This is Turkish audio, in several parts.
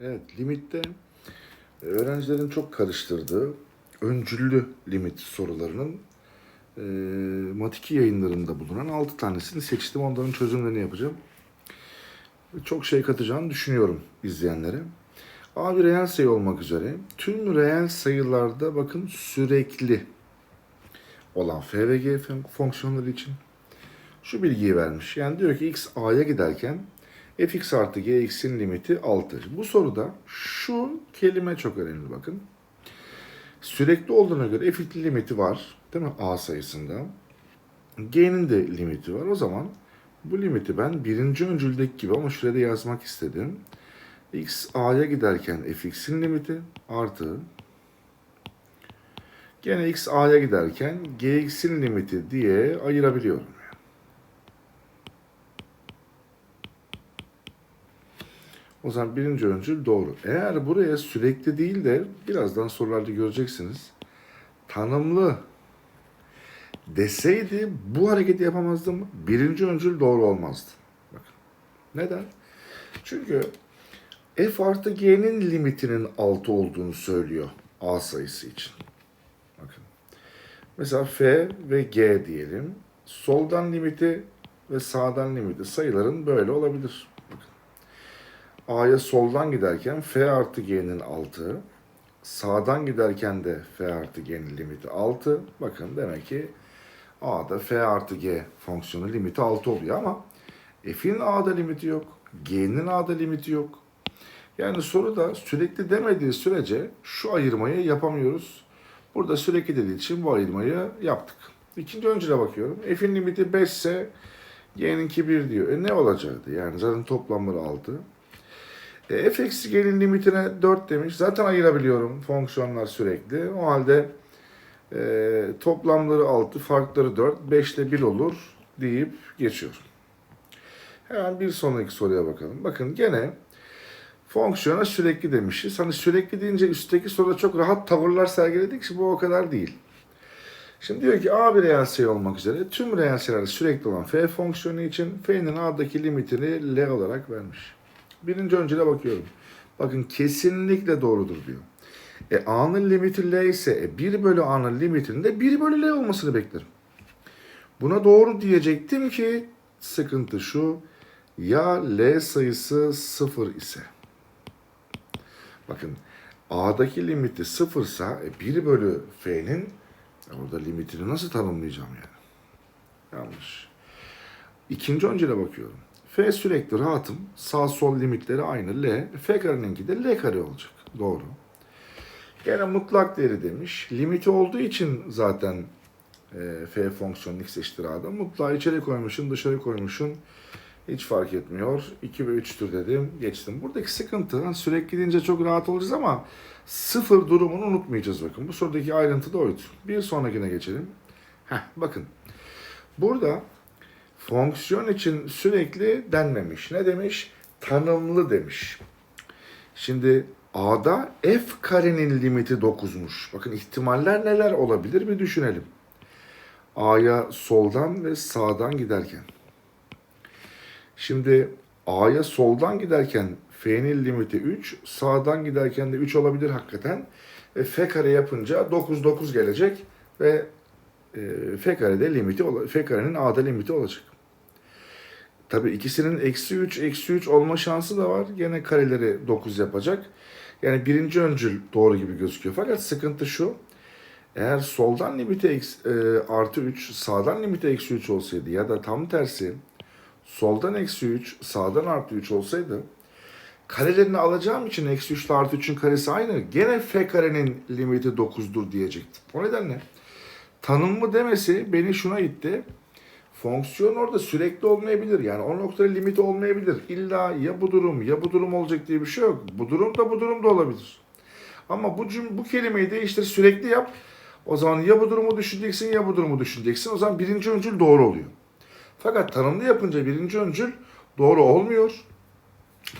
Evet, limitte e, öğrencilerin çok karıştırdığı öncüllü limit sorularının e, Matiki yayınlarında bulunan 6 tanesini seçtim. Onların çözümlerini yapacağım. Çok şey katacağını düşünüyorum izleyenlere. A bir reel sayı olmak üzere tüm reel sayılarda bakın sürekli olan f ve g fon- fonksiyonları için şu bilgiyi vermiş. Yani diyor ki x a'ya giderken fx artı gx'in limiti 6. Bu soruda şu kelime çok önemli bakın. Sürekli olduğuna göre f'in limiti var değil mi a sayısında. G'nin de limiti var. O zaman bu limiti ben birinci öncüldeki gibi ama şurada yazmak istedim. x a'ya giderken fx'in limiti artı gene x a'ya giderken gx'in limiti diye ayırabiliyorum. O zaman birinci öncül doğru. Eğer buraya sürekli değil de birazdan sorularda göreceksiniz. Tanımlı deseydi bu hareketi yapamazdım. Birinci öncül doğru olmazdı. Bakın. Neden? Çünkü f artı g'nin limitinin 6 olduğunu söylüyor a sayısı için. Bakın. Mesela f ve g diyelim. Soldan limiti ve sağdan limiti sayıların böyle olabilir. A'ya soldan giderken f artı g'nin 6. Sağdan giderken de f artı g'nin limiti 6. Bakın demek ki A'da f artı g fonksiyonu limiti 6 oluyor ama f'in A'da limiti yok. G'nin A'da limiti yok. Yani soruda sürekli demediği sürece şu ayırmayı yapamıyoruz. Burada sürekli dediği için bu ayırmayı yaptık. İkinci öncüle bakıyorum. F'in limiti 5 ise G'ninki 1 diyor. E ne olacaktı? Yani zaten toplamları 6. E, f eksi g'nin limitine 4 demiş. Zaten ayırabiliyorum fonksiyonlar sürekli. O halde e, toplamları 6, farkları 4, 5 ile 1 olur deyip geçiyorum. Hemen bir sonraki soruya bakalım. Bakın gene fonksiyona sürekli demişiz. Hani sürekli deyince üstteki soruda çok rahat tavırlar sergiledik ki bu o kadar değil. Şimdi diyor ki a bir reel sayı olmak üzere tüm reel sayılarda sürekli olan f fonksiyonu için f'nin a'daki limitini l olarak vermiş. Birinci öncüle bakıyorum. Bakın kesinlikle doğrudur diyor. E a'nın limiti l ise e, 1 bölü a'nın limitinin de 1 bölü l olmasını beklerim. Buna doğru diyecektim ki sıkıntı şu. Ya l sayısı 0 ise. Bakın a'daki limiti 0 ise e, 1 bölü f'nin orada limitini nasıl tanımlayacağım yani? Yanlış. İkinci öncele bakıyorum. F sürekli rahatım. Sağ sol limitleri aynı. L. F kareninki de L kare olacak. Doğru. Gene mutlak değeri demiş. Limiti olduğu için zaten e, F fonksiyonu x eşittir A'da. Mutlağı içeri koymuşsun, dışarı koymuşsun. Hiç fark etmiyor. 2 ve 3'tür dedim. Geçtim. Buradaki sıkıntı sürekli deyince çok rahat olacağız ama sıfır durumunu unutmayacağız bakın. Bu sorudaki ayrıntı da oydu. Bir sonrakine geçelim. Heh, bakın. Burada fonksiyon için sürekli denmemiş. Ne demiş? Tanımlı demiş. Şimdi A'da f karenin limiti 9'muş. Bakın ihtimaller neler olabilir bir düşünelim. A'ya soldan ve sağdan giderken. Şimdi A'ya soldan giderken F'nin limiti 3, sağdan giderken de 3 olabilir hakikaten. E, F kare yapınca 9 9 gelecek ve e, F karede limiti F karenin A'da limiti olacak. Tabii ikisinin eksi 3, eksi 3 olma şansı da var. Gene kareleri 9 yapacak. Yani birinci öncül doğru gibi gözüküyor. Fakat sıkıntı şu. Eğer soldan limiti eksi, e, artı 3, sağdan limiti eksi 3 olsaydı ya da tam tersi soldan eksi 3, sağdan artı 3 olsaydı karelerini alacağım için eksi 3 ile artı 3'ün karesi aynı. Gene f karenin limiti 9'dur diyecektim. O nedenle tanımlı demesi beni şuna itti. Fonksiyon orada sürekli olmayabilir. Yani o noktada limiti olmayabilir. İlla ya bu durum ya bu durum olacak diye bir şey yok. Bu durum da bu durum da olabilir. Ama bu cüm bu kelimeyi değiştir sürekli yap. O zaman ya bu durumu düşüneceksin ya bu durumu düşüneceksin. O zaman birinci öncül doğru oluyor. Fakat tanımlı yapınca birinci öncül doğru olmuyor.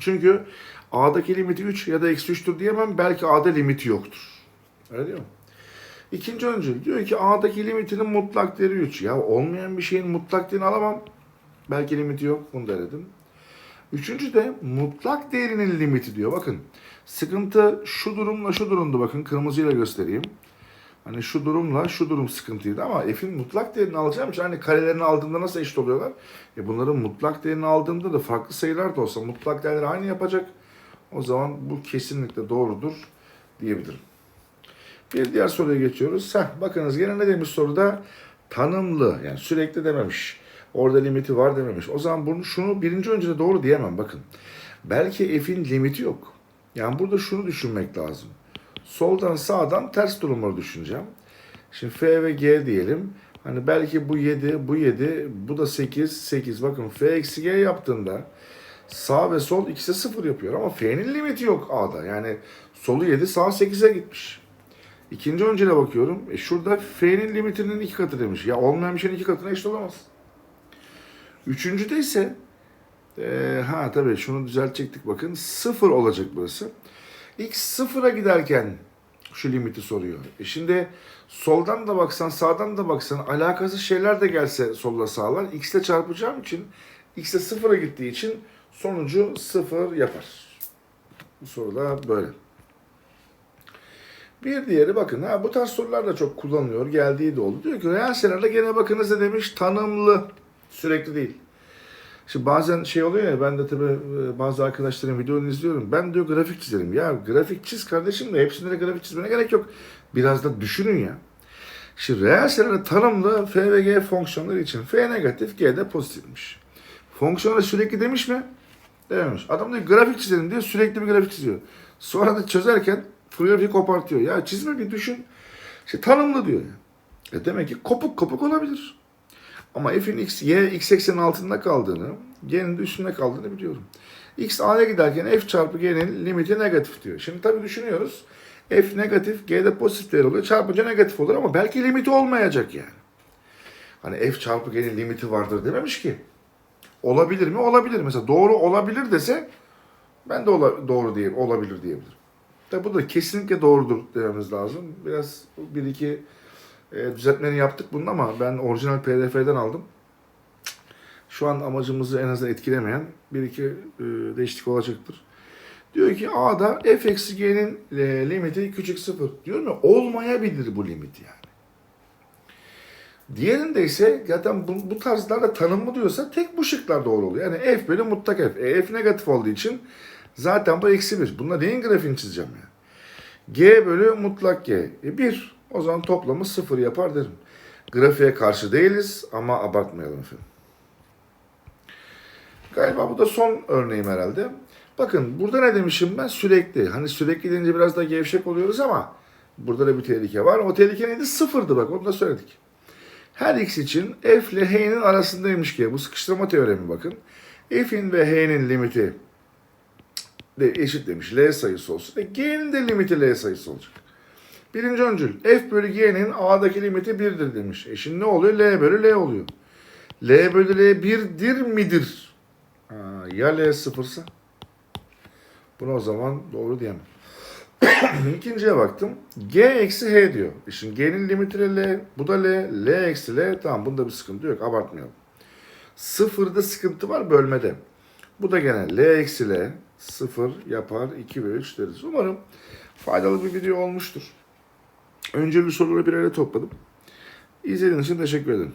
Çünkü A'daki limiti 3 ya da eksi 3'tür diyemem. Belki A'da limiti yoktur. Öyle değil mi? İkinci öncül diyor ki A'daki limitinin mutlak değeri 3. Ya olmayan bir şeyin mutlak değerini alamam. Belki limiti yok. Bunu da dedim. Üçüncü de mutlak değerinin limiti diyor. Bakın sıkıntı şu durumla şu durumda bakın kırmızıyla göstereyim. Hani şu durumla şu durum sıkıntıydı ama f'in mutlak değerini alacağım için hani karelerini aldığımda nasıl eşit oluyorlar? E bunların mutlak değerini aldığımda da farklı sayılar da olsa mutlak değerleri aynı yapacak. O zaman bu kesinlikle doğrudur diyebilirim. Bir diğer soruya geçiyoruz. Heh, bakınız gene ne demiş soruda? Tanımlı yani sürekli dememiş. Orada limiti var dememiş. O zaman bunu şunu birinci öncede doğru diyemem bakın. Belki f'in limiti yok. Yani burada şunu düşünmek lazım. Soldan sağdan ters durumları düşüneceğim. Şimdi f ve g diyelim. Hani belki bu 7, bu 7, bu da 8, 8. Bakın f eksi g yaptığında sağ ve sol ikisi 0 yapıyor ama f'nin limiti yok a'da. Yani solu 7, sağ 8'e gitmiş. İkinci öncele bakıyorum. E şurada f'nin limitinin iki katı demiş. Ya olmayan bir şeyin iki katına eşit olamaz. Üçüncüde ise e, ha tabii şunu düzeltecektik bakın. Sıfır olacak burası. X sıfıra giderken şu limiti soruyor. E şimdi soldan da baksan sağdan da baksan alakasız şeyler de gelse solla sağlar. X ile çarpacağım için X de sıfıra gittiği için sonucu sıfır yapar. Bu soruda böyle. Bir diğeri bakın ha bu tarz sorular da çok kullanılıyor. Geldiği de oldu. Diyor ki reel sayılarla gene bakınız ne demiş? Tanımlı. Sürekli değil. Şimdi bazen şey oluyor ya ben de tabii e, bazı arkadaşların videolarını izliyorum. Ben diyor grafik çizerim. Ya grafik çiz kardeşim de hepsinde de grafik çizmene gerek yok. Biraz da düşünün ya. Şimdi reel sayıların tanımlı f ve g fonksiyonları için f negatif g de pozitifmiş. Fonksiyonları sürekli demiş mi? Dememiş. Adam diyor grafik çizelim diyor sürekli bir grafik çiziyor. Sonra da çözerken grafiği kopartıyor. Ya çizme bir düşün. İşte tanımlı diyor. Ya. E demek ki kopuk kopuk olabilir. Ama f'in x, y x eksenin altında kaldığını, y'nin de üstünde kaldığını biliyorum. x a'ya giderken f çarpı g'nin limiti negatif diyor. Şimdi tabii düşünüyoruz. f negatif, g'de pozitif değer oluyor. Çarpınca negatif olur ama belki limiti olmayacak yani. Hani f çarpı g'nin limiti vardır dememiş ki. Olabilir mi? Olabilir. Mesela doğru olabilir dese ben de ola, doğru diyeyim, olabilir diyebilirim. Tabi bu da kesinlikle doğrudur dememiz lazım. Biraz bir iki e, düzeltmeni yaptık bunun ama ben orijinal pdf'den aldım. Şu an amacımızı en azından etkilemeyen bir iki e, değişiklik olacaktır. Diyor ki A'da f eksi g'nin e, limiti küçük sıfır. Diyorum ya olmayabilir bu limit yani. Diğerinde ise zaten bu, bu tarzlarda tanımlı diyorsa tek bu şıklar doğru oluyor. Yani f bölü mutlak f. E, f negatif olduğu için zaten bu eksi bir. Bununla neyin grafiğini çizeceğim yani? g bölü mutlak g. E 1. O zaman toplamı sıfır yapar derim. Grafiğe karşı değiliz ama abartmayalım efendim. Galiba bu da son örneğim herhalde. Bakın burada ne demişim ben? Sürekli. Hani sürekli deyince biraz da gevşek oluyoruz ama burada da bir tehlike var. O tehlike neydi? Sıfırdı bak onu da söyledik. Her x için f ile h'nin arasındaymış ki bu sıkıştırma teoremi bakın. f'in ve h'nin limiti de eşit demiş. L sayısı olsun. E, G'nin de limiti L sayısı olacak. Birinci öncül. F bölü G'nin A'daki limiti 1'dir demiş. E şimdi ne oluyor? L bölü L oluyor. L bölü L 1'dir midir? Ha, ya L sıfırsa? Bunu o zaman doğru diyemem. İkinciye baktım. G eksi H diyor. E şimdi G'nin limiti L. Bu da L. L eksi L. Tamam bunda bir sıkıntı yok. Abartmayalım. Sıfırda sıkıntı var bölmede. Bu da gene L eksi L. 0 yapar 2 ve 3 deriz. Umarım faydalı bir video olmuştur. Önce bir soruları bir araya topladım. İzlediğiniz için teşekkür ederim.